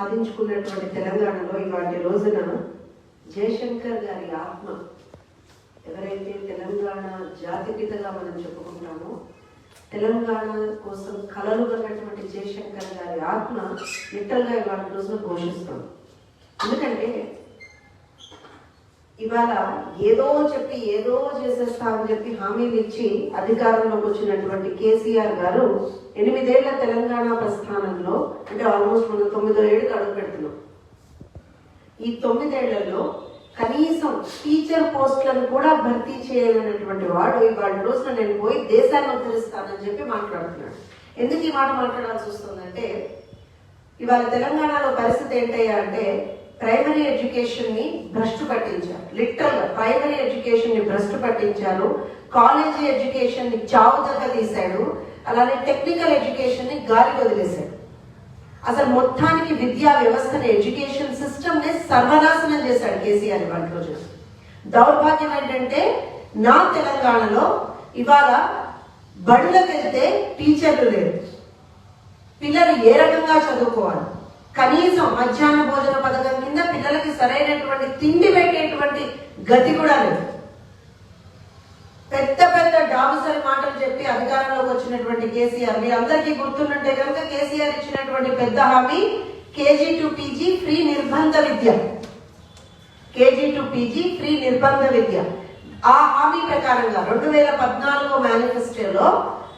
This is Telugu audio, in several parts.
సాధించుకున్నటువంటి తెలంగాణలో ఇవాటి రోజున జయశంకర్ గారి ఆత్మ ఎవరైతే తెలంగాణ జాతిపితగా మనం చెప్పుకుంటామో తెలంగాణ కోసం కలలు కన్నటువంటి జయశంకర్ గారి ఆత్మ నిట్టల్గా ఇవాళ రోజున ఘోషిస్తాం ఎందుకంటే ఇవాళ ఏదో చెప్పి ఏదో చేసేస్తామని చెప్పి హామీలు ఇచ్చి అధికారంలోకి వచ్చినటువంటి కేసీఆర్ గారు ఎనిమిదేళ్ళ తెలంగాణ ప్రస్థానంలో ఆల్మోస్ట్ మనం తొమ్మిదో ఏడుకి అడుగు పెడుతున్నాం. ఈ తొమ్మిదేళ్ళలో కనీసం టీచర్ పోస్టులను కూడా భర్తీ చేయలేనటువంటి వాడు ఇవాళ రోజున నేను పోయి దేశాన్ని ఉద్ధరిస్తానని చెప్పి మాట్లాడుతున్నాడు. ఎందుకు ఈ మాట మాట్లాడాల్సి వస్తుందంటే ఇవాళ తెలంగాణలో పరిస్థితి ఏంటయ్యా అంటే ప్రైమరీ ఎడ్యుకేషన్ని భ్రష్టు పట్టించారు. లిటరల్ ప్రైమరీ ఎడ్యుకేషన్ని భ్రష్టు పట్టించారు. కాలేజీ ఎడ్యుకేషన్ని చావు దగ్గర తీశాడు. అలానే టెక్నికల్ ఎడ్యుకేషన్ని గాలి వదిలేశాడు. అసలు మొత్తానికి విద్యా వ్యవస్థని ఎడ్యుకేషన్ సిస్టమ్ని సర్వనాశనం చేశాడు కేసీఆర్ ఇవాళ రోజు. దౌర్భాగ్యం ఏంటంటే నా తెలంగాణలో ఇవాళ బడులకు వెళ్తే టీచర్లు లేరు. పిల్లలు ఏ రకంగా చదువుకోవాలి? కనీసం మధ్యాహ్న భోజన పథకం కింద పిల్లలకి సరైనటువంటి తిండి పెట్టేటువంటి గతి కూడా లేదు. పెద్ద పెద్ద డాబుసరి మాటలు చెప్పి అధికారంలోకి వచ్చినటువంటి కేసీఆర్. మీ అందరికీ గుర్తున్నట్టే కనుక కేసీఆర్ ఇచ్చినటువంటి పెద్ద హామీ కేజీ టు పీజీ ఫ్రీ నిర్బంధ విద్య. కేజీ టు పీజీ ఫ్రీ నిర్బంధ విద్య. ఆ హామీ ప్రకారంగా రెండు వేల పద్నాలుగు మేనిఫెస్టోలో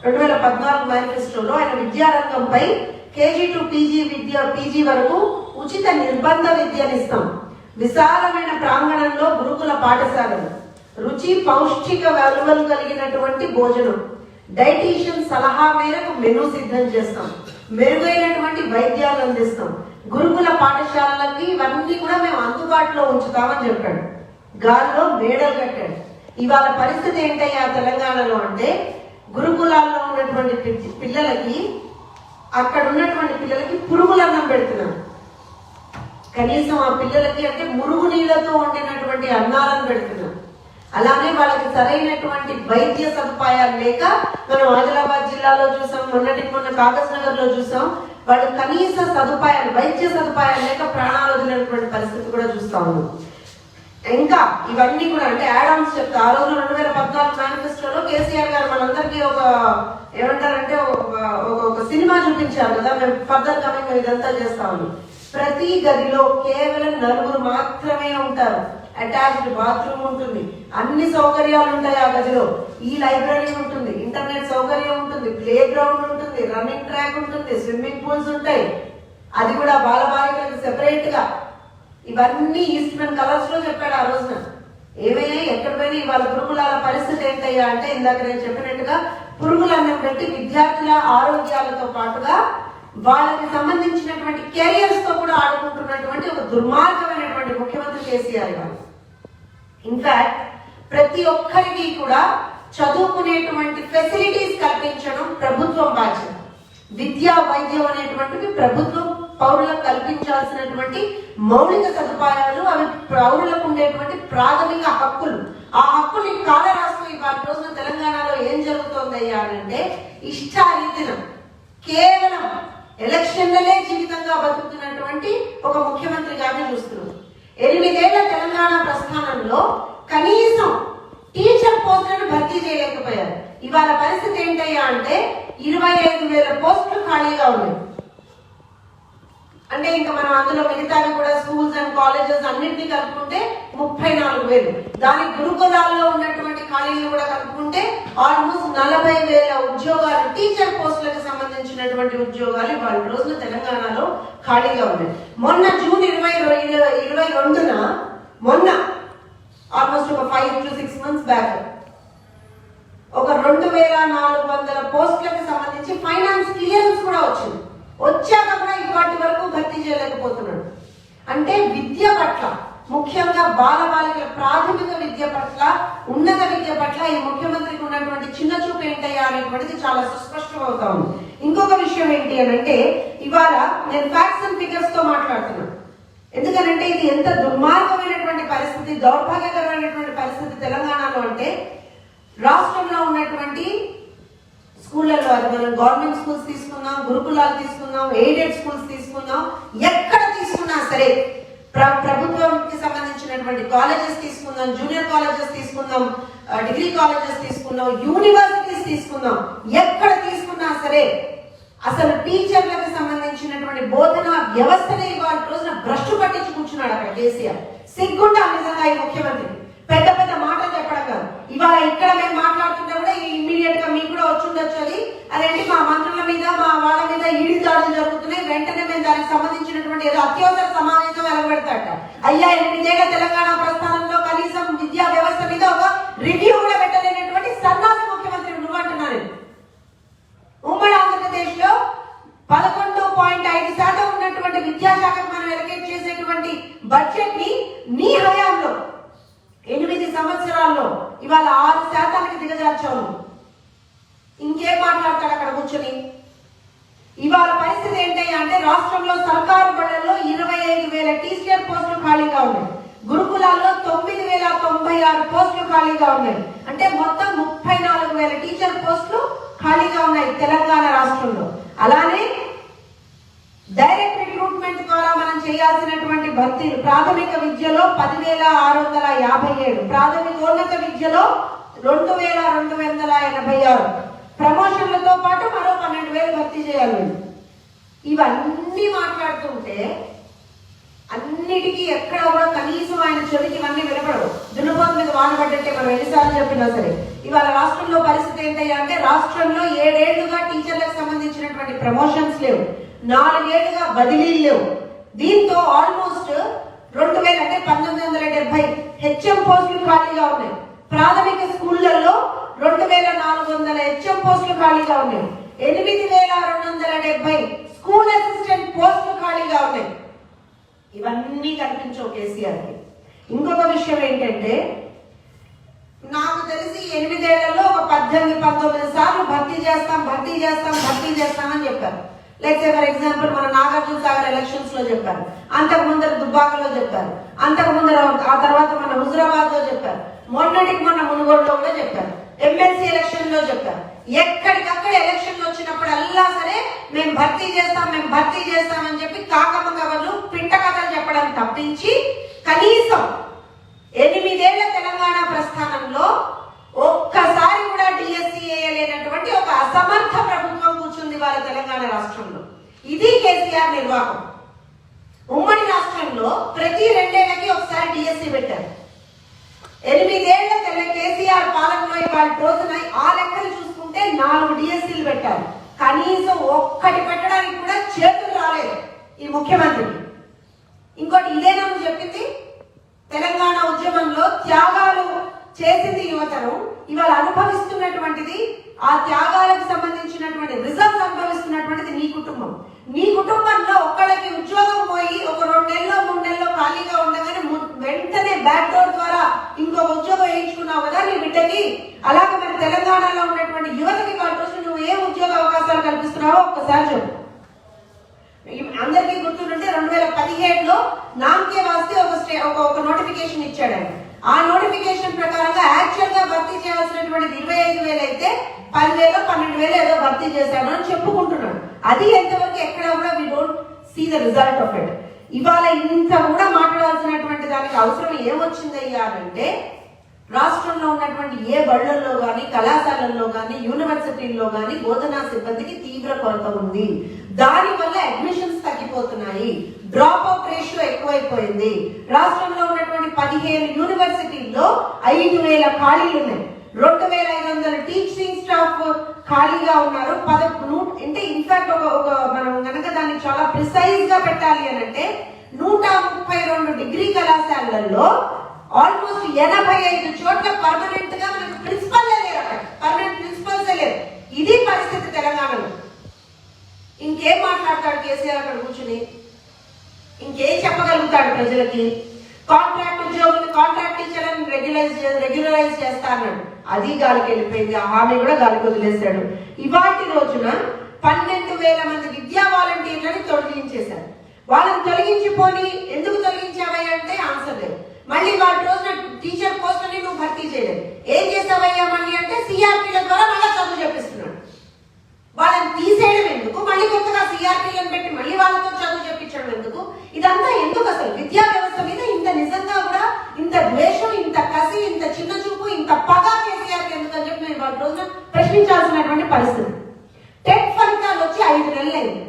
రెండు వేల పద్నాలుగు మేనిఫెస్టోలో ఆయన విద్యారంగంపై కేజీ టు పీజీ విద్య పీజీ వరకు ఉచిత నిర్బంధ విద్యనిస్తాం. విశాలమైన ప్రాంగణంలో గురుకుల పాఠశాలలు. రుచి పౌష్టిక విలువలు కలిగినటువంటి భోజనం. డైటీషియన్ సలహా మేరకు మెను సిద్ధం చేస్తాం. మెరుగైనటువంటి వైద్యాలు అందిస్తాం. గురుకుల పాఠశాలలకి ఇవన్నీ కూడా మేము అందుబాటులో ఉంచుతామని చెప్పాడు. గాల్లో మేడలు కట్టాడు. ఇవాళ పరిస్థితి ఏంటయ్యా తెలంగాణలో అంటే గురుకులాల్లో ఉన్నటువంటి పిల్లలకి అక్కడ ఉన్నటువంటి పిల్లలకి పురుగులన్నం పెడుతున్నారు. కనీసం ఆ పిల్లలకి అంటే మురుగు నీళ్ళతో వండినటువంటి అన్నాలను పెడుతున్నారు. అలానే వాళ్ళకి సరైనటువంటి వైద్య సదుపాయాలు లేక మనం ఆదిలాబాద్ జిల్లాలో చూసాం మొన్నటి మొన్న కాగజ్ నగర్లో చూసాం వాళ్ళు కనీస సదుపాయాలు వైద్య సదుపాయాలు లేక ప్రాణాలు వదిలినటువంటి పరిస్థితి కూడా చూస్తా ఉన్నాం. ఇంకా ఇవన్నీ కూడా అంటే యాడామ్స్ చెప్తా. ఆ రోజు రెండు వేల పద్నాలుగు మేనిఫెస్టోలో కేసీఆర్ గారు మనందరికీ ఒక ఏమంటారంటే ఒక ఒక- సినిమా చూపించారు కదా మేము ఫర్దర్ కమింగ్ మేము ఇదంతా చేస్తాము ప్రతి గదిలో కేవలం నలుగురు మాత్రమే ఉంటారు. అటాచ్డ్ బాత్రూమ్ ఉంటుంది. అన్ని సౌకర్యాలు ఉంటాయి ఆ గదిలో. ఈ లైబ్రరీ ఉంటుంది ఇంటర్నెట్ సౌకర్యం ఉంటుంది ప్లే గ్రౌండ్ ఉంటుంది రన్నింగ్ ట్రాక్ ఉంటుంది స్విమ్మింగ్ పూల్స్ ఉంటాయి. అది కూడా బాలబాలికలకు సెపరేట్గా. ఇవన్నీ ఈస్ట్మెన్ కలర్స్లో చెప్పాడు ఆ రోజున. ఏమైనా ఎక్కడ పోయినా ఇవాళ గురుకులాల పరిస్థితి ఏంటయ్యా అంటే ఇందాక నేను చెప్పినట్టుగా పురుగులన్నం పెట్టి విద్యార్థుల ఆరోగ్యాలతో పాటుగా వాళ్ళకి సంబంధించినటువంటి కెరియర్స్తో కూడా ఆడుకుంటున్నటువంటి ఒక దుర్మార్గమైనటువంటి ముఖ్యమంత్రి కేసీఆర్ గారు ఇన్ఫాక్ట్ ప్రతి ఒక్కరికి కూడా చదువుకునేటువంటి ఫెసిలిటీస్ కల్పించడం ప్రభుత్వం బాధ్యత. విద్యా వైద్యం అనేటువంటివి ప్రభుత్వం పౌరులకు కల్పించాల్సినటువంటి మౌలిక సదుపాయాలు అవి పౌరులకు ఉండేటువంటి ప్రాథమిక హక్కులు. ఆ హక్కుని కాలరాస్తూ ఇవాళ రోజున తెలంగాణలో ఏం జరుగుతోందయ్యా అంటే ఇష్టారీతిన కేవలం ఎలక్షన్లలే జీవితంగా బతుకుతున్నటువంటి ఒక ముఖ్యమంత్రి గారిని చూస్తున్నాం. ఎనిమిదేళ్ళ తెలంగాణ ప్రస్థానంలో కనీసం టీచర్ పోస్టులను భర్తీ చేయలేకపోయారు. ఇవాళ పరిస్థితి ఏంటయ్యా అంటే ఇరవై ఐదు వేల పోస్టులు ఖాళీగా ఉన్నాయి. అంటే ఇంకా మనం అందులో మిగతావి కూడా స్కూల్స్ అండ్ కాలేజెస్ అన్నింటినీ కలుపుకుంటే ముప్పై నాలుగు వేలు. దాని గురుకులాల్లో ఉన్నటువంటి ఖాళీలు కూడా కలుపుకుంటే ఆల్మోస్ట్ నలభై వేల ఉద్యోగాలు టీచర్ పోస్టులకు సంబంధించినటువంటి ఉద్యోగాలు ఇవాళ రోజున తెలంగాణలో ఖాళీగా ఉన్నాయి. మొన్న జూన్ ఇరవై ఇరవై రెండున మొన్న ఆల్మోస్ట్ ఒక five to six months back ఒక రెండు వేల నాలుగు వందల పోస్టులకు సంబంధించి ఫైనాన్స్ క్లియరెన్స్ కూడా వచ్చింది. వచ్చాక కూడా ఇప్పటి వరకు భర్తీ చేయలేకపోతున్నాడు. అంటే విద్య పట్ల ముఖ్యంగా బాలబాలికల ప్రాథమిక విద్య పట్ల ఉన్నత విద్య పట్ల ఈ ముఖ్యమంత్రికి ఉన్నటువంటి చిన్న చూపు ఏంటయ్యా అనేటువంటిది చాలా సుస్పష్టమవుతా ఉంది. ఇంకొక విషయం ఏంటి అని అంటే ఇవాళ నేను ఫ్యాక్ట్స్ అండ్ ఫిగర్స్తో మాట్లాడుతున్నాను ఎందుకనంటే ఇది ఎంత దుర్మార్గమైనటువంటి పరిస్థితి దౌర్భాగ్యకరమైనటువంటి పరిస్థితి తెలంగాణలో అంటే రాష్ట్రంలో ఉన్నటువంటి స్కూళ్ళలో అది మనం గవర్నమెంట్ స్కూల్స్ తీసుకున్నాం గురుకులాలు తీసుకుందాం ఎయిడెడ్ స్కూల్స్ తీసుకుందాం ఎక్కడ తీసుకున్నా సరే ప్ర ప్రభుత్వంకి సంబంధించినటువంటి కాలేజెస్ తీసుకుందాం జూనియర్ కాలేజెస్ తీసుకుందాం డిగ్రీ కాలేజెస్ తీసుకుందాం యూనివర్సిటీస్ తీసుకుందాం ఎక్కడ తీసుకున్నా సరే అసలు టీచర్లకు సంబంధించినటువంటి బోధన వ్యవస్థనే ఇవాళ రోజున భ్రష్టు పట్టించి కూర్చున్నాడు అక్కడ కేసీఆర్. సిగ్గుంటా నిజంగా ఈ ముఖ్యమంత్రి. పెద్ద పెద్ద మాటలు చెప్పడం కాదు. ఇవాళ ఇక్కడ మేము మాట్లాడుతుంటే కూడా ఇమ్మీడియట్గా మీకు కూడా వచ్చి ఉండొచ్చు అది. అదేంటి మా మంత్రుల మీద మా వాళ్ళ మీద ఈడి దాడులు జరుగుతున్నాయి. వెంటనే మేము దానికి సంబంధించినటువంటి ఏదో అత్యవసర సమావేశం వెలగబెడతాట అయ్యా ఎనిమిదేళ్ళ తెలంగాణ ప్రస్థానంలో కనీసం విద్యా వ్యవస్థ మీద ఒక రివ్యూ కూడా పెట్టలేనటువంటి సన్నాసి ముఖ్యమంత్రి నువ్వు అంటున్నాను ఉమ్మడి ఆంధ్రప్రదేశ్లో పదకొండు పాయింట్ ఐదు శాతం ఉన్నటువంటి విద్యాశాఖకు మనం ఎలకేట్ చేసేటువంటి బడ్జెట్ని నీ హయాంలో ఎనిమిది సంవత్సరాల్లో ఇవాళ ఆరు శాతానికి దిగజార్చావు ఇంకేం మాట్లాడతాడు అక్కడ కూర్చొని ఇవాళ పరిస్థితి ఏంటి అంటే రాష్ట్రంలో సర్కారు బడులలో ఇరవై ఐదు వేల టీచర్ పోస్టులు ఖాళీగా ఉన్నాయి గురుకులాల్లో తొమ్మిది వేల తొంభై ఆరు పోస్టులు ఖాళీగా ఉన్నాయి అంటే మొత్తం ముప్పై నాలుగు వేల టీచర్ పోస్టులు ఖాళీగా ఉన్నాయి తెలంగాణ రాష్ట్రంలో అలానే డైరెక్ట్ రిక్రూట్మెంట్ ద్వారా మనం చేయాల్సినటువంటి భర్తీలు ప్రాథమిక విద్యలో పదివేల ఆరు వందల యాభై ఏడు ప్రాథమికోన్నత విద్యలో రెండు వేల రెండు వందల ఎనభై ఆరు. ప్రమోషన్లతో పాటు మరో పన్నెండు వేలు భర్తీ చేయాలి ఇవన్నీ మాట్లాడుతుంటే అన్నిటికీ ఎక్కడ కూడా కనీసం ఆయన చెవికి ఇవన్నీ వినపడవు. దున్నపోతు మీద వాన మనం ఎన్నిసార్లు చెప్పినా సరే. ఇవాళ రాష్ట్రంలో పరిస్థితి ఏంటయ్యా అంటే రాష్ట్రంలో ఏడేళ్ళుగా టీచర్లకు సంబంధించినటువంటి ప్రమోషన్స్ లేవు. నాలుగేళ్ళుగా బదిలీలు లేవు. దీంతో ఆల్మోస్ట్ రెండు వేల అంటే పంతొమ్మిది వందల డెబ్బై హెచ్ఎం పోస్టులు ఖాళీగా ఉన్నాయి. ప్రాథమిక స్కూళ్ళలో రెండు వేల నాలుగు వందల హెచ్ఎం పోస్టులు ఖాళీగా ఉన్నాయి. ఎనిమిది వేల రెండు వందల డెబ్బై స్కూల్ అసిస్టెంట్ పోస్టులు ఖాళీగా ఉన్నాయి. ఇవన్నీ కనిపించవు కేసీఆర్ ఇంకొక విషయం ఏంటంటే నాకు తెలిసి ఎనిమిదేళ్ళలో ఒక పద్దెనిమిది పంతొమ్మిది సార్లు భర్తీ చేస్తాం భర్తీ చేస్తాం భర్తీ చేస్తాం అని చెప్పారు. లేకపోతే ఫర్ ఎగ్జాంపుల్ మన నాగార్జున సాగర్ ఎలక్షన్స్లో చెప్పారు. అంతకు ముందర దుబ్బాకలో చెప్పారు. అంతకు ముందర ఆ తర్వాత మన హుజరాబాద్లో చెప్పారు. మొన్నటికి మొన్న మునుగోడులో కూడా చెప్పారు. ఎమ్మెల్సీ ఎలక్షన్లో చెప్పారు. ఎక్కడికక్కడ ఎలక్షన్ వచ్చినప్పుడల్లా సరే మేము భర్తీ చేస్తాం మేము భర్తీ చేస్తామని చెప్పి కాకమ్మ కవర్లు పింట కథలు చెప్పడం తప్పించి కనీసం ఎనిమిదేళ్ళ తెలంగాణ ప్రస్థానంలో ఒక్కసారి కూడా డిఎస్సి వేయలేనటువంటి ఒక అసమర్థ తెలంగాణ రాష్ట్రంలో. ఇది కేసీఆర్ నిర్వాహం ఉమ్మడి రాష్ట్రంలో ప్రతి రెండేళ్ళకి ఒకసారి డిఎస్సి పెట్టారు. ఎనిమిదేళ్ళ తెల్ల కేసీఆర్ పాలనలో ఇవాళ రోజున ఆ లెక్కలు చూసుకుంటే నాలుగు డిఎస్సీలు పెట్టారు. కనీసం ఒక్కటి పెట్టడానికి కూడా చేతులు రాలేదు ఈ ముఖ్యమంత్రికి ఇంకోటి ఇదేనా చెప్పింది తెలంగాణ ఉద్యమంలో త్యాగాలు చేసింది యువతరం. ఇవాళ అనుభవిస్తున్నటువంటిది ఆ త్యాగాలకు సంబంధించినటువంటి రిజల్ట్స్ అనుభవిస్తున్నటువంటిది నీ కుటుంబం నీ కుటుంబంలో ఒక్కళ్ళకి ఉద్యోగం పోయి ఒక రెండు నెలలో మూడు నెలలో ఖాళీగా ఉండగానే ము- వెంటనే బ్యాక్ డోర్ ద్వారా ఇంకో ఉద్యోగం వేయించుకున్నావు కదా నీ బిడ్డకి? అలాగే మన తెలంగాణలో ఉన్నటువంటి యువతకి కావచ్చు నువ్వు ఏ ఉద్యోగ అవకాశాలు కల్పిస్తున్నావో ఒక్కసారి చెప్పు. అందరికీ గుర్తుంటే రెండు వేల పదిహేడులో నామకే వాస్తే ఒక స్టే ఒక ఒక నోటిఫికేషన్ ఇచ్చాడు ఆయన. ఆ నోటిఫికేషన్ ప్రకారంగా యాక్చువల్గా భర్తీ చేయాల్సినటువంటి ఇరవై ఐదు వేలు అయితే పదివేలు పన్నెండు వేలు ఏదో భర్తీ చేశాను అని చెప్పుకుంటున్నాడు. అది ఎంతవరకు ఎక్కడ కూడా we don't see the result of it ఇవాళ ఇంత కూడా మాట్లాడాల్సినటువంటి దానికి అవసరం ఏమొచ్చిందయ్యా అంటే రాష్ట్రంలో ఉన్నటువంటి ఏ బళ్ళల్లో కానీ కళాశాలల్లో కానీ యూనివర్సిటీల్లో కానీ బోధనా సిబ్బందికి తీవ్ర కొరత ఉంది. దాని వల్ల అడ్మిషన్స్ తగ్గిపోతున్నాయి. డ్రాప్ అవుట్ రేషియో ఎక్కువైపోయింది. రాష్ట్రంలో ఉన్నటువంటి పదిహేను యూనివర్సిటీల్లో ఐదు వేల ఖాళీలు ఉన్నాయి రెండు వేల ఐదు వందల టీచింగ్ స్టాఫ్ ఖాళీగా ఉన్నారు. పద నూ- అంటే ఇన్ఫాక్ట్ ఒక ఒక మనం కనుక దాన్ని చాలా ప్రిసైజ్గా పెట్టాలి అని అంటే నూట ముప్పై రెండు డిగ్రీ కళాశాలల్లో ఆల్మోస్ట్ ఎనభై ఐదు చోట్ల పర్మనెంట్గా మనకు ప్రిన్సిపల్ లేరు అక్కడ. పర్మనెంట్ ప్రిన్సిపల్స్ లేరు. ఇది పరిస్థితి తెలంగాణలో. ఇంకేం మాట్లాడతాడు కేసీఆర్ అక్కడ కూర్చుని? ఇంకేం చెప్పగలుగుతాడు ప్రజలకి? కాంట్రాక్ట్ రెగ్యులైజ్ రెగ్యులరైజ్ చేస్తానన్నాడు అది గాలికి వెళ్ళిపోయింది. ఆ హామీ కూడా గాలికి వదిలేశాడు. ఇవాటి రోజున పన్నెండు వేల మంది విద్యా వాలంటీర్లను తొలగించేశారు. వాళ్ళని తొలగించిపోని ఎందుకు తొలగించావయ్యా అంటే ఆన్సర్ లేదు. మళ్ళీ వాటి రోజున టీచర్ పోస్టుని నువ్వు భర్తీ చేయలేదు. ఏం చేస్తావయ్యా మళ్ళీ అంటే సిఆర్పీల ద్వారా మళ్ళీ చదువు చెప్పిస్తున్నాడు. వాళ్ళని తీసేయడం ఎందుకు? మళ్ళీ కొత్తగా సిఆర్పీలను పెట్టి మళ్ళీ వాళ్ళతో చదువు చెప్పించడం ఎందుకు? ఇదంతా ఎందుకు అసలు? విద్యా వ్యవస్థ మీద ఇంత నిజంగా కూడా ఇంత ద్వేషం ఇంత కసి ఇంత చిన్న చూపు ఇంత పగ కేసీఆర్ ఎందుకు అని చెప్పి నేను వాటి రోజున ప్రశ్నించాల్సినటువంటి పరిస్థితి. టెట్ ఫలితాలు వచ్చి ఐదు నెలలైంది.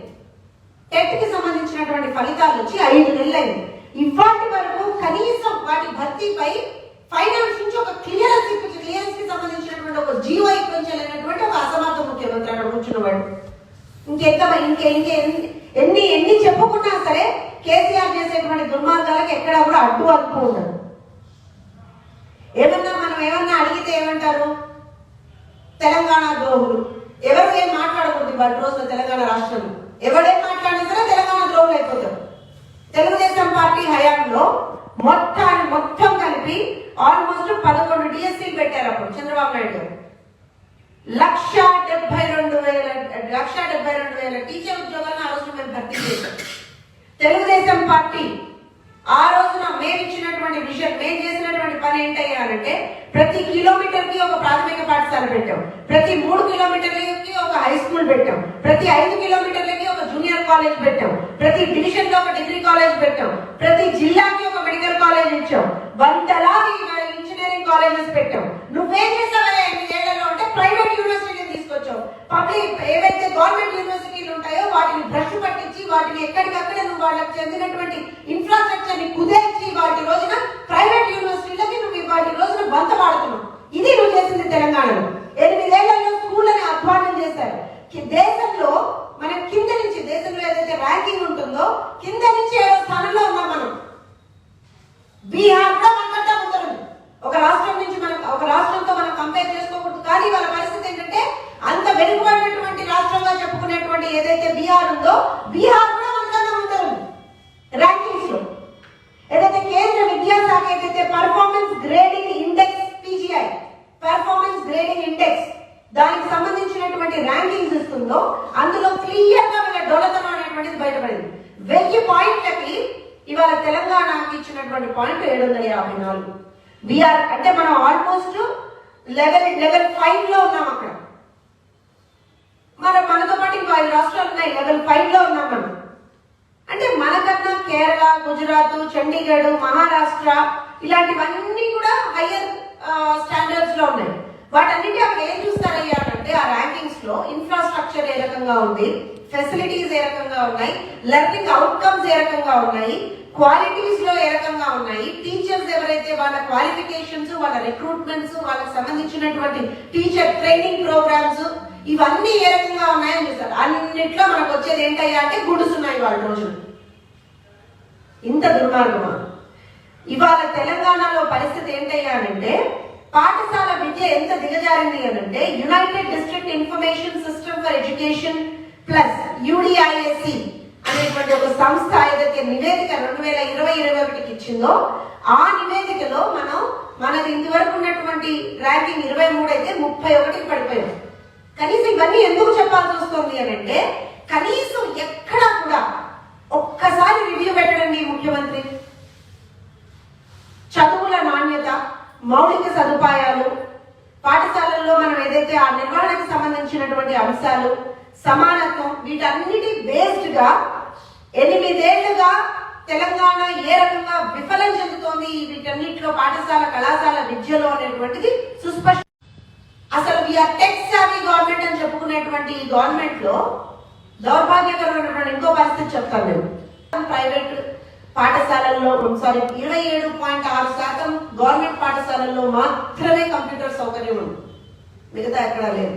టెట్కి సంబంధించినటువంటి ఫలితాలు వచ్చి ఐదు నెలలైంది. ఇవాటి వరకు కనీసం వాటి భర్తీపై ఫైనాన్స్ నుంచి ఒక క్లియరెన్స్ క్లియరెన్స్కి సంబంధించినటువంటి ఒక జీవో ఇప్పించలేనటువంటి ఒక అసమర్థ ముఖ్యమంత్రి అక్కడ కూర్చున్నవాడు. ఇంకెంత ఇంకే ఇంకే ఎన్ని- ఎన్ని ఎన్ని చెప్పుకున్నా సరే కేసీఆర్ చేసేటువంటి దుర్మార్గాలకు ఎక్కడ కూడా అడ్డు అదుపు ఉండదు. ఏమన్నా మనం ఏమన్నా అడిగితే ఏమంటారు? తెలంగాణ ద్రోహులు. ఎవరు ఏం మాట్లాడకూడదు వాటి రోజున తెలంగాణ రాష్ట్రంలో? ఎవడేం మాట్లాడినా సరే తెలంగాణ ద్రోహులు అయిపోతారు. తెలుగుదేశం పార్టీ హయాంలో మొత్తాన్ని మొత్తం కలిపి ఆల్మోస్ట్ పదకొండు డిఎస్సీలు పెట్టారు అప్పుడు చంద్రబాబు నాయుడు గారు. లక్ష డెబ్బై రెండు వేల లక్ష డెబ్బై రెండు వేల టీచర్ ఉద్యోగాలను ఆ రోజున మేము భర్తీ చేశాం. తెలుగుదేశం పార్టీ ఆ రోజున మేము ఇచ్చినటువంటి విషయం మేము చేసినటువంటి పని ఏంటయ్యానంటే ప్రతి కిలోమీటర్కి ఒక ప్రాథమిక పాఠశాల పెట్టాం. ప్రతి మూడు కిలోమీటర్లకి ఒక హై స్కూల్ పెట్టాం. ప్రతి ఐదు కిలోమీటర్లకి ఒక జూనియర్ కాలేజ్ పెట్టాం. ప్రతి డివిజన్లో ఒక డిగ్రీ కాలేజ్ పెట్టాం. ప్రతి జిల్లాకి ఒక మెడికల్ కాలేజ్ ఇచ్చాం. వందలాది ఇంజనీరింగ్ కాలేజెస్ పెట్టాం. నువ్వేం చేసావా ఎనిమిదేళ్ళలో అంటే కాబట్టి ఏవైతే గవర్నమెంట్ యూనివర్సిటీలు ఉంటాయో వాటిని బ్రష్ పట్టించి వాటిని ఎక్కడికక్కడ నువ్వు వాళ్ళకి చెందినటువంటి ఇన్ఫ్రాస్ట్రక్చర్ని కుదేర్చి వాటి రోజున ప్రైవేట్ యూనివర్సిటీలకి నువ్వు వాటి రోజున బంత వాడుతున్నావు. ఇది నువ్వు చేసింది తెలంగాణలో. ఎనిమిదేళ్ళలో స్కూళ్ళని అధ్వానం చేశారు. దేశంలో మనం కింద నుంచి దేశంలో ఏదైతే ర్యాంకింగ్ ఉంటుందో కింద నుంచి ఏడో స్థానంలో ఉన్నాం మనం. బీహార్ కూడా ఒక రాష్ట్రం నుంచి మనం ఒక రాష్ట్రంతో మనం కంపేర్ చేసుకోకూడదు. కానీ వాళ్ళ పరిస్థితి ఏంటంటే అంత వెనుకబడినటువంటి రాష్ట్రంగా చెప్పుకునేటువంటి ఏదైతే బీహార్ ఉందో బీహార్ కూడా మనకన్నా ముందర ర్యాంకింగ్స్లో ఏదైతే కేంద్ర విద్యాశాఖ ఏదైతే performance grading index PGI performance grading index దానికి సంబంధించినటువంటి ర్యాంకింగ్స్ ఇస్తుందో అందులో క్లియర్గా వీళ్ళ డొలతనం అనేటువంటిది బయటపడింది వెయ్యి పాయింట్లకి ఇవాళ తెలంగాణకి ఇచ్చినటువంటి పాయింట్ ఏడు వందల యాభై నాలుగు విఆర్ అంటే మనం ఆల్మోస్ట్ లెవెల్ లెవెల్ ఫైవ్లో ఉన్నాం అక్కడ. మరి మనతో పాటు ఇంకో ఐదు రాష్ట్రాలు ఉన్నాయి. లెవెల్ ఫైవ్లో ఉన్నాం మనం. అంటే మనకన్నా కేరళ గుజరాత్ చండీగఢ్ మహారాష్ట్ర ఇలాంటివన్నీ కూడా హయ్యర్ స్టాండర్డ్స్లో ఉన్నాయి. వాటన్నిటి అక్కడ ఏం చూస్తారయ్యా అంటే ఆ ర్యాంకింగ్స్లో ఇన్ఫ్రాస్ట్రక్చర్ ఏ రకంగా ఉంది ఫెసిలిటీస్ ఏ రకంగా ఉన్నాయి లెర్నింగ్ అవుట్కమ్స్ ఏ రకంగా ఉన్నాయి క్వాలిటీస్లో ఏ రకంగా ఉన్నాయి? టీచర్స్ ఎవరైతే వాళ్ళ క్వాలిఫికేషన్స్ వాళ్ళ రిక్రూట్మెంట్స్ వాళ్ళకి సంబంధించినటువంటి టీచర్ ట్రైనింగ్ ప్రోగ్రామ్స్ ఇవన్నీ ఏ రకంగా ఉన్నాయని చూస్తారు. అన్నిట్లో మనకు వచ్చేది ఏంటయ్యా అంటే గుడుసున్నాయి వాళ్ళ రోజులు. ఇంత దుర్మార్గమా? ఇవాళ తెలంగాణలో పరిస్థితి ఏంటయ్యా అంటే పాఠశాల విద్య ఎంత దిగజారింది అని అంటే United District Information System for Education plus UDISE అనేటువంటి ఒక సంస్థ ఏదైతే నివేదిక రెండు వేల ఇరవై ఇరవై ఒకటికి ఇచ్చిందో ఆ నివేదికలో మనం మనది ఇంతవరకు ఉన్నటువంటి ర్యాంకింగ్ ఇరవై మూడు అయితే ముప్పై ఒకటికి పడిపోయాం. కనీసం ఇవన్నీ ఎందుకు చెప్పాల్సి వస్తుంది అని అంటే కనీసం ఎక్కడా కూడా ఒక్కసారి రివ్యూ పెట్టడండి ముఖ్యమంత్రి. చదువుల నాణ్యత మౌలిక సదుపాయాలు పాఠశాలల్లో మనం ఏదైతే ఆ నిర్వహణకు సంబంధించినటువంటి అంశాలు సమానత్వం. వీటన్నిటి బేస్డ్గా ఎనిమిదేళ్ళుగా తెలంగాణ ఏ రకంగా విఫలం చెందుతోంది? వీటన్నిటిలో పాఠశాల కళాశాల విద్యలో అనేటువంటిది సుస్పష్ట. అసలు వీఆర్ టెక్ సావీ గవర్నమెంట్ అని చెప్పుకునేటువంటి ఈ గవర్నమెంట్లో దౌర్భాగ్యకరమైనటువంటి ఇంకో పరిస్థితి చెప్తాను నేను. ప్రైవేట్ పాఠశాలల్లో సారీ ఇరవై ఏడు పాయింట్ ఆరు శాతం గవర్నమెంట్ పాఠశాలల్లో మాత్రమే కంప్యూటర్ సౌకర్యం ఉంది. మిగతా ఎక్కడా లేదు.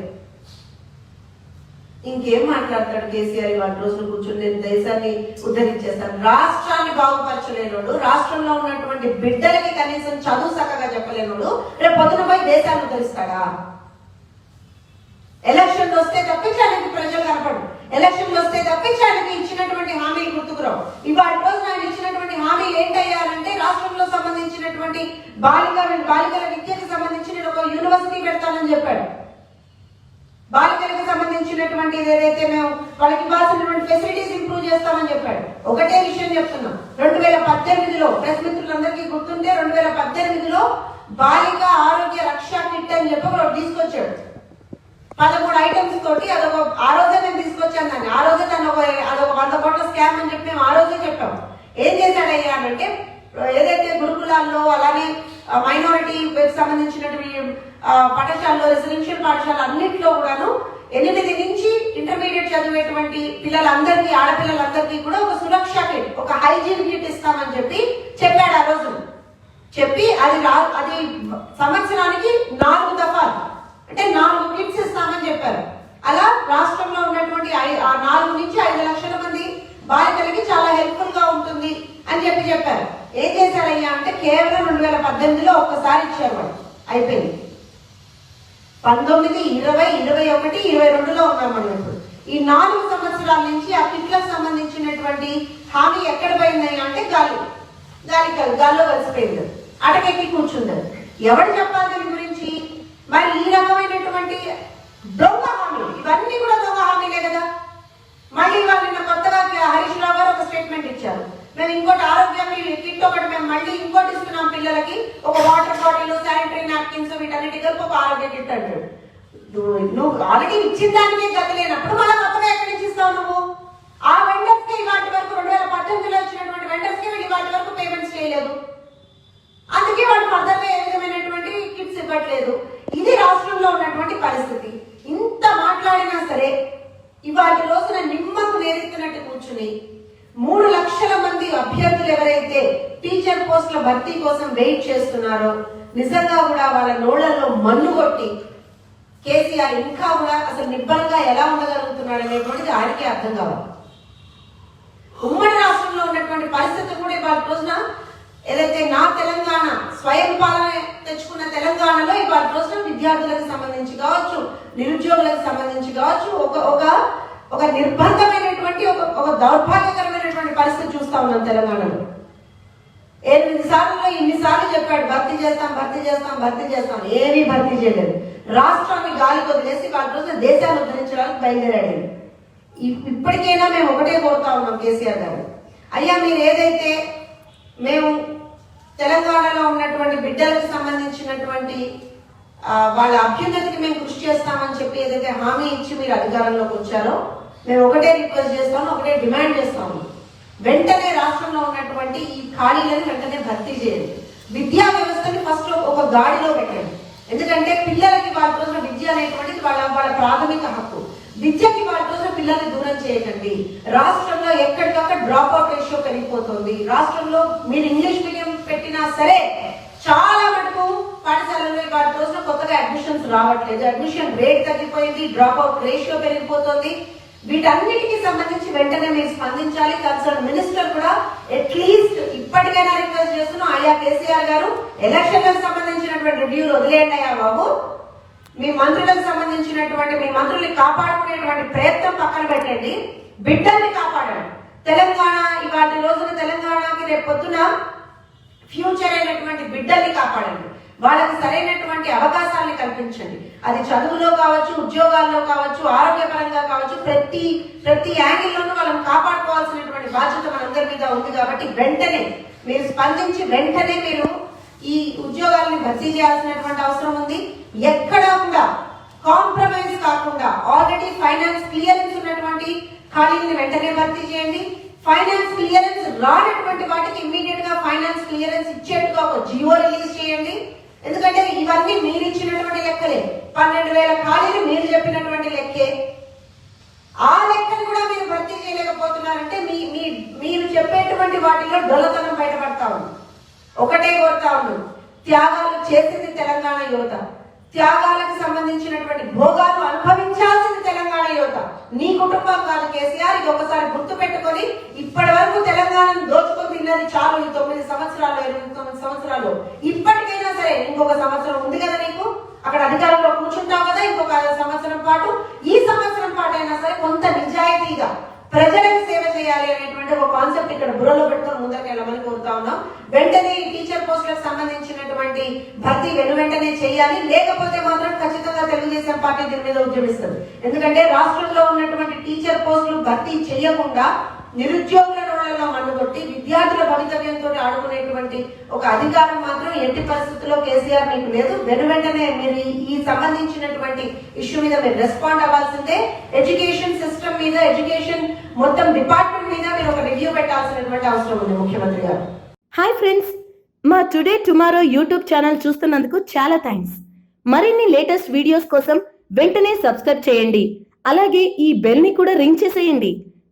ఇంకేం మాట్లాడతాడు కేసీఆర్ వాటి రోజులు కూర్చుని? నేను దేశాన్ని ఉద్ధరించేస్తాను. రాష్ట్రాన్ని బాగుపరచలేనోడు రాష్ట్రంలో ఉన్నటువంటి బిడ్డలకి కనీసం చదువు చక్కగా చెప్పలేనోడు రేపు పొద్దున పోయి దేశాన్ని ఉద్ధరిస్తాడా? ఎలక్షన్ వస్తే తప్పించడానికి ప్రజలు కనపడు ఎలక్షన్ వస్తే తప్పించడానికి ఇచ్చినటువంటి హామీలు గుర్తుకురావు. ఇవాళ రోజు ఆయన ఇచ్చినటువంటి హామీలు ఏంటయ్యారంటే రాష్ట్రంలో సంబంధించినటువంటి బాలిక బాలికల విద్యకు సంబంధించి నేను ఒక యూనివర్సిటీ పెడతానని చెప్పాడు బాలికలకు సంబంధించినటువంటి ఏదైతే మేము వాళ్ళకి ఇవ్వాల్సినటువంటి ఫెసిలిటీస్ ఇంప్రూవ్ చేస్తామని చెప్పాడు. ఒకటే విషయం చెప్తున్నాం. రెండు వేల పద్దెనిమిదిలో ప్రెస్ మిత్రులందరికీ గుర్తుంటే రెండు వేల పద్దెనిమిదిలో బాలిక ఆరోగ్య రక్ష కిట్ అని చెప్పి ఒకటి తీసుకొచ్చాడు. పదమూడు ఐటమ్స్ తోటి అదొక ఆ రోజే నేను తీసుకొచ్చాను దాన్ని. ఆ రోజే దాన్ని ఒక అదొక వంద కోట్ల స్కామ్ అని చెప్పి మేము ఆ రోజే చెప్పాం. ఏం చేశాడయ్యా అంటే ఏదైతే గురుకులాల్లో అలానే మైనారిటీ సంబంధించినటువంటి పాఠశాలలో రెసిడెన్షియల్ పాఠశాల అన్నింటిలో కూడాను ఎనిమిది నుంచి ఇంటర్మీడియట్ చదివేటువంటి పిల్లలందరికీ ఆడపిల్లలందరికీ కూడా ఒక సురక్ష కిట్ ఒక హైజీన్ కిట్ ఇస్తామని చెప్పి చెప్పాడు ఆ రోజు. చెప్పి అది రా- అది సంవత్సరానికి నాలుగు దఫాలు అంటే నాలుగు కిట్స్ ఇస్తామని చెప్పారు. అలా రాష్ట్రంలో ఉన్నటువంటి నాలుగు నుంచి ఐదు లక్షల మంది బాలికలకి చాలా హెల్ప్ఫుల్గా ఉంటుంది అని చెప్పి చెప్పారు. ఏం చేశారయ్యా అంటే కేవలం రెండు వేల పద్దెనిమిదిలో ఒక్కసారి ఇచ్చారు వాళ్ళు. అయిపోయింది. పంతొమ్మిది ఇరవై ఇరవై ఒకటి ఇరవై రెండులో ఉన్నాం మనం ఇప్పుడు. ఈ నాలుగు సంవత్సరాల నుంచి ఆ పిట్లకు సంబంధించినటువంటి హామీ ఎక్కడ పోయిందని అంటే గాలి. గాలి కాదు గాల్లో కలిసిపోయింది. అటకెక్కి కూర్చుంది. ఎవరు చెప్పాలి దీని గురించి? మరి ఈ రకమైనటువంటి బ్రహ్మ హామీ ఇవన్నీ కూడా దొంగ హామీలే కదా మళ్ళీ వాళ్ళు నిన్న కొత్తగా హరీష్ రావు గారు ఒక స్టేట్మెంట్ ఇచ్చారు మేము ఇంకోటి ఆరోగ్యం కిట్ ఒకటి మేము మళ్ళీ ఇంకోటి ఇస్తున్నాం పిల్లలకి ఒక వాటర్ బాటిల్ శానిటరీ నాప్కిన్స్ కలిపి ఒక ఆరోగ్య కిట్ అంటాడు. నువ్వు ఆల్రెడీ ఇచ్చిన దానికే గతి లేనప్పుడు మళ్ళీ కొత్తగా ఎక్కడి నుంచి ఇస్తావు నువ్వు? ఆ వెండర్స్కి వాటి వరకు రెండు వేల పద్దెనిమిదిలో వచ్చినటువంటి వెండర్స్కి వీళ్ళు వాటి వరకు పేమెంట్స్ చేయలేదు. అందుకే వాళ్ళు ఫర్దర్ ఏ విధమైనటువంటి కిట్స్ ఇవ్వట్లేదు. ఇది రాష్ట్రంలో ఉన్నటువంటి పరిస్థితి. ఇంత మాట్లాడినా సరే ఇవాటి రోజున నిమ్మకు నేరెత్తినట్టు కూర్చుని మూడు లక్షల మంది అభ్యర్థులు ఎవరైతే టీచర్ పోస్టుల భర్తీ కోసం వెయిట్ చేస్తున్నారో నిజంగా కూడా వాళ్ళ నోళ్ళలో మన్ను కొట్టి కేసీఆర్ ఇంకా కూడా అసలు నిబ్బరంగా ఎలా ఉండగలుగుతున్నాడు అనేటువంటిది ఆయనకే అర్థం కావాలి. ఉమ్మడి రాష్ట్రంలో ఉన్నటువంటి పరిస్థితులు కూడా ఇవాళ రోజున ఏదైతే నా తెలంగాణ స్వయం పాలన తెచ్చుకున్న తెలంగాణలో ఇవాళ రోజున విద్యార్థులకు సంబంధించి కావచ్చు నిరుద్యోగులకు సంబంధించి కావచ్చు ఒక ఒక ఒక నిర్బంధమైనటువంటి ఒక ఒక దౌర్భాగ్యకరమైనటువంటి పరిస్థితి చూస్తా ఉన్నాం తెలంగాణలో. ఎనిమిది సార్లు ఇన్ని సార్లు చెప్పాడు భర్తీ చేస్తాం భర్తీ చేస్తాం భర్తీ చేస్తాం. ఏమీ భర్తీ చేయలేదు. రాష్ట్రాన్ని గాలికి వదిలేసి వాళ్ళ రోజున దేశాన్ని ఉద్ధరించడానికి బయలుదేరాడు ఇ- ఇప్పటికైనా మేము ఒకటే కోరుతా ఉన్నాం కేసీఆర్ గారు. అయ్యా మీరు ఏదైతే మేము తెలంగాణలో ఉన్నటువంటి బిడ్డలకు సంబంధించినటువంటి వాళ్ళ అభ్యున్నతికి మేము కృషి చేస్తామని చెప్పి ఏదైతే హామీ ఇచ్చి మీరు అధికారంలోకి వచ్చారో మేము ఒకటే రిక్వెస్ట్ చేస్తాము ఒకటే డిమాండ్ చేస్తాము వెంటనే రాష్ట్రంలో ఉన్నటువంటి ఈ ఖాళీలను వెంటనే భర్తీ చేయండి. విద్యా వ్యవస్థని ఫస్ట్ ఒక గాడిలో పెట్టండి. ఎందుకంటే పిల్లలకి వాళ్ళ రోజున విద్య అనేటువంటిది వాళ్ళ వాళ్ళ ప్రాథమిక హక్కు. విద్యకి వాళ్ళ రోజున పిల్లల్ని దూరం చేయకండి. రాష్ట్రంలో ఎక్కడికక్కడ డ్రాప్ అవుట్ రేషియో పెరిగిపోతుంది. రాష్ట్రంలో మీరు ఇంగ్లీష్ మీడియం పెట్టినా సరే చాలా మటుకు పాఠశాలలో వాళ్ళ రోజున కొత్తగా అడ్మిషన్స్ రావట్లేదు. అడ్మిషన్ రేట్ తగ్గిపోయింది డ్రాప్ అవుట్ రేషియో పెరిగిపోతుంది. వీటన్నిటికీ సంబంధించి వెంటనే మీరు స్పందించాలి. కన్సర్న్ మినిస్టర్ కూడా అట్లీస్ట్ ఇప్పటికైనా రిక్వెస్ట్ చేస్తున్నాం. అయ్యా కేసీఆర్ గారు ఎలక్షన్లకు సంబంధించినటువంటి రివ్యూలు వదిలేయండి అయ్యా బాబు. మీ మంత్రులకు సంబంధించినటువంటి మీ మంత్రుల్ని కాపాడుకునేటువంటి ప్రయత్నం పక్కన పెట్టండి. బిడ్డల్ని కాపాడండి. తెలంగాణ ఇవాటి రోజున తెలంగాణకి రేపు పొద్దున ఫ్యూచర్ అయినటువంటి బిడ్డల్ని కాపాడండి. వాళ్ళకి సరైనటువంటి అవకాశాన్ని కల్పించండి. అది చదువులో కావచ్చు ఉద్యోగాల్లో కావచ్చు ఆరోగ్యపరంగా కావచ్చు ప్రతి ప్రతి యాంగిల్లోనూ వాళ్ళని కాపాడుకోవాల్సినటువంటి బాధ్యత మనందరి మీద ఉంది కాబట్టి వెంటనే మీరు స్పందించి వెంటనే మీరు ఈ ఉద్యోగాలను భర్తీ చేయాల్సినటువంటి అవసరం ఉంది. ఎక్కడా కూడా కాంప్రమైజ్ కాకుండా ఆల్రెడీ ఫైనాన్స్ క్లియరెన్స్ ఉన్నటువంటి ఖాళీని వెంటనే భర్తీ చేయండి. ఫైనాన్స్ క్లియరెన్స్ రానటువంటి వాటికి ఇమ్మీడియట్గా ఫైనాన్స్ క్లియరెన్స్ ఇచ్చేట్టుగా ఒక జియో రిలీజ్ చేయండి. ఎందుకంటే ఇవన్నీ మీరు ఇచ్చినటువంటి లెక్కలే. పన్నెండు వేల ఖాళీలు మీరు చెప్పినటువంటి లెక్కే. ఆ లెక్కను కూడా మీరు భర్తీ చేయలేకపోతున్నారంటే మీ మీ మీరు చెప్పేటువంటి వాటిలో డొలతనం బయటపడతా ఉంది. ఒకటే కోరుతా ఉన్నాం త్యాగాలు చేసింది తెలంగాణ యువత. త్యాగాలకు సంబంధించినటువంటి భోగాలు అనుభవించాల్సింది తెలంగాణ యువత. నీ కుటుంబం కాదు కేసీఆర్ ఇది ఒకసారి గుర్తు పెట్టుకొని ఇప్పటి వరకు తెలంగాణను దోచుకొని తిన్నది చాలు ఈ తొమ్మిది సంవత్సరాలు ఎనిమిది తొమ్మిది సంవత్సరాలు ఇప్పటి సరే ఇంకొక సంవత్సరం ఉంది కదా నీకు? అక్కడ అధికారంలో కూర్చుంటావు కదా ఇంకొక సంవత్సరం పాటు. ఈ సంవత్సరం పాటు అయినా సరే కొంత నిజాయితీగా ప్రజలకు సేవ చేయాలి అనేటువంటి ఒక కాన్సెప్ట్ ఇక్కడ బుర్రలో పెట్టుకొని ముందరికి వెళ్ళమని కోరుతా ఉన్నాం. వెంటనే టీచర్ పోస్టులకు సంబంధించినటువంటి భర్తీ వెను వెంటనే చేయాలి. లేకపోతే మాత్రం ఖచ్చితంగా తెలుగుదేశం పార్టీ దీని మీద ఉద్యమిస్తుంది. ఎందుకంటే రాష్ట్రంలో ఉన్నటువంటి టీచర్ పోస్టులు భర్తీ చేయకుండా నిరుద్యోగులను రోళ్ళలో మన్నుకొట్టి విద్యార్థుల భవితవ్యంతో ఆడుకునేటువంటి ఒక అధికారం మాత్రం ఎట్టి పరిస్థితుల్లో కేసీఆర్ మీకు లేదు. వెను వెంటనే మీరు ఈ- సంబంధించినటువంటి ఇష్యూ మీద మీరు రెస్పాండ్ అవ్వాల్సిందే. ఎడ్యుకేషన్ సిస్టమ్ మీద ఎడ్యుకేషన్ మొత్తం డిపార్ట్మెంట్ మీద మీరు ఒక రివ్యూ పెట్టాల్సినటువంటి అవసరం ఉంది ముఖ్యమంత్రి గారు. Hi friends. మా టుడే టుమారో యూట్యూబ్ ఛానల్ చూస్తున్నందుకు చాలా థ్యాంక్స్. మరిన్ని లేటెస్ట్ వీడియోస్ కోసం వెంటనే సబ్స్క్రైబ్ చేయండి. అలాగే ఈ బెల్ని కూడా రింగ్ చేసేయండి.